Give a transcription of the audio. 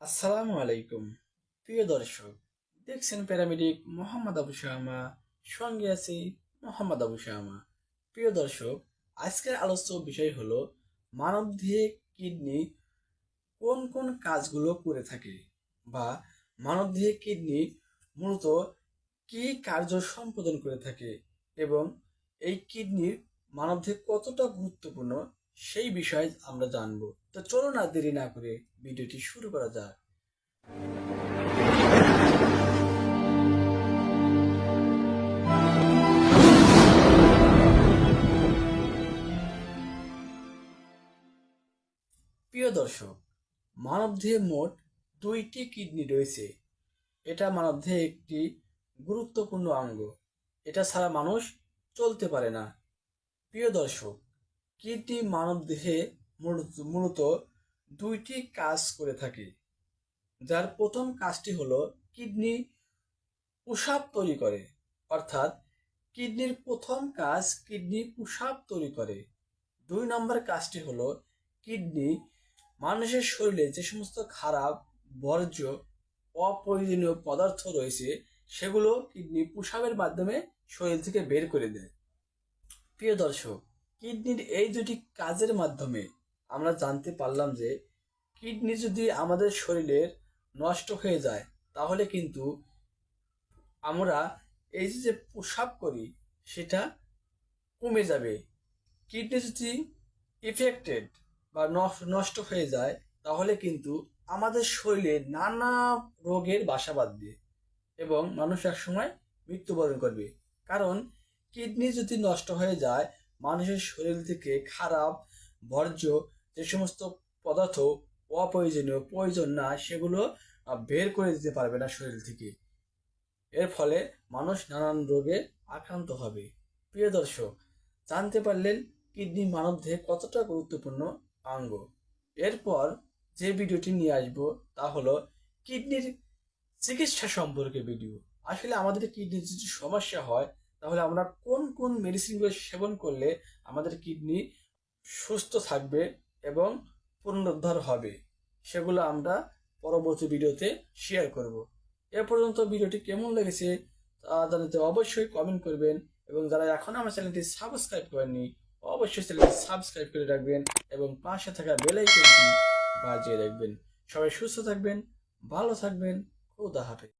আসসালামু আলাইকুম। প্রিয় দর্শক, দেখছেন প্যারামেডিক মোহাম্মদ আবু শাহমা, সঙ্গে আছি মোহাম্মদ আবু শাহমা। প্রিয় দর্শক, আজকের আলোচ্য বিষয় হলো মানবদেহে কিডনি কোন কোন কাজগুলো করে থাকে বা মানবদেহে কিডনি মূলত কি কার্য সম্পাদন করে থাকে এবং এই কিডনির মানবদেহে কতটা গুরুত্বপূর্ণ সেই বিষয়ে আমরা জানব। তো চলো না দেরি না করে ভিডিওটি শুরু করা যাক। প্রিয় দর্শক, মানবদেহে মোট দুইটি কিডনি রয়েছে। এটা মানবদেহে একটি গুরুত্বপূর্ণ অঙ্গ। এটা ছাড়া মানুষ চলতে পারে না। প্রিয় দর্শক কিডনি মানবদেহে মূলত মূলত দুইটি কাজ করে থাকে। যার প্রথম কাজটি হলো কিডনি প্রসাব তৈরি করে। অর্থাৎ কিডনির প্রথম কাজ কিডনি প্রসাব তৈরি করে। দুই নম্বর কাজটি হলো কিডনি মানুষের শরীরে যে সমস্ত খারাপ, বর্জ্য, অপ্রয়োজনীয় পদার্থ রয়েছে, সেগুলো কিডনি প্রসাবের মাধ্যমে শরীর থেকে বের করে দেয়। প্রিয় দর্শক কিডনির এই দুটি কাজের মাধ্যমে আমরা জানতে পারলাম যে কিডনি যদি আমাদের শরীরের নষ্ট হয়ে যায়, তাহলে কিন্তু আমরা এই যে প্রসাব করি, সেটা কমে যাবে। কিডনি যদি ইফেক্টেড বা নষ্ট হয়ে যায়, তাহলে কিন্তু আমাদের শরীরে নানা রোগের বাসা বাঁধবে এবং মানুষ একসময় মৃত্যুবরণ করবে। কারণ কিডনি যদি নষ্ট হয়ে যায় মানুষের শরীর থেকে খারাপ, বর্জ্য, যে সমস্ত পদার্থ অপ্রয়োজনীয়, প্রয়োজন না, সেগুলো বের করে দিতে পারবে না শরীর থেকে। এর ফলে মানুষ নানান রোগে আক্রান্ত হবে। প্রিয় দর্শক, জানতে পারলেন কিডনি মানবদেহে কতটা গুরুত্বপূর্ণ অঙ্গ। এরপর যে ভিডিওটি নিয়ে আসব তা হলো কিডনির চিকিৎসা সম্পর্কে ভিডিও। আসলে আমাদের কিডনির যদি সমস্যা হয় তাহলে আমরা কোন কোন মেডিসিনগুলো সেবন করলে আমাদের কিডনি সুস্থ থাকবে এবং পুনরুদ্ধার হবে? সেগুলো আমরা পরবর্তী ভিডিওতে শেয়ার করব। এ পর্যন্ত ভিডিওটি কেমন লেগেছে তা জানাতে অবশ্যই কমেন্ট করবেন এবং যারা এখন আমার চ্যানেলটি সাবস্ক্রাইব করেননি, অবশ্যই চ্যানেলটি সাবস্ক্রাইব করে রাখবেন এবং পাশে থাকা বেল আইকনটি বাজিয়ে রাখবেন। সবাই সুস্থ থাকবেন, ভালো থাকবেন, খুদা হাফেজ।